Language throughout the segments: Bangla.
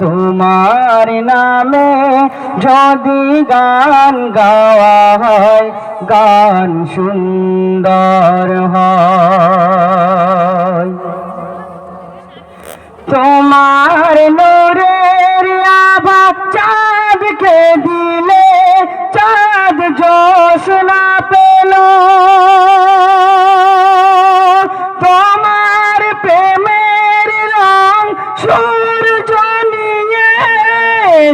তোমার নামে যদি গান গাওয়া হয়, গান সুন্দর হয়। তোমার নূরের চাঁদকে দিলে চাঁদ জোসনা পেল।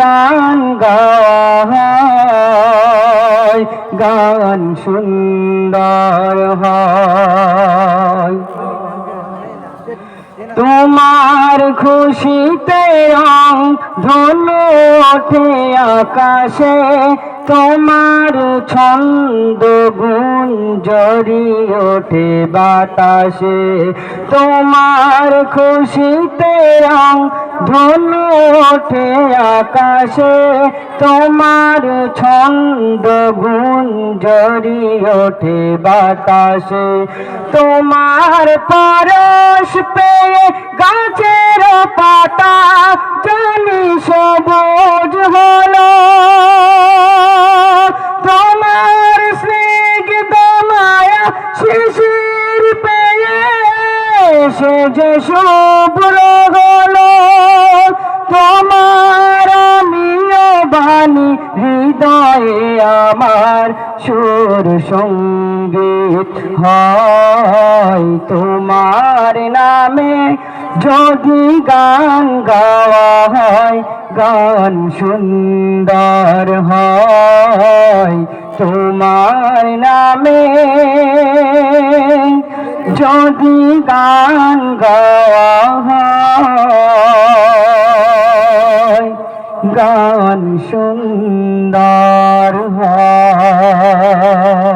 গান হয় গান সুন্দর তোমার খুশিতে রং ধনু ওঠে আকাশে, তোমার ছন্দ গুঞ্জরি ওঠে বাতাসে। তোমার খুশিতে রং ধনু ওঠে আকাশে তোমার ছন্দ গুণ জরি ওঠে বাতাসে। তোমার পরশ পেয়ে সে যে শুভ্র হলো তোমার আমিও বাণী, হৃদয়ে আমার সুর সংগীত হয়। তোমার নামে যদি গান গাওয়া হয়, গান সুন্দর হয়। তোমার নামে যদি গান গাওয়া হয় গান সুন্দর হয়।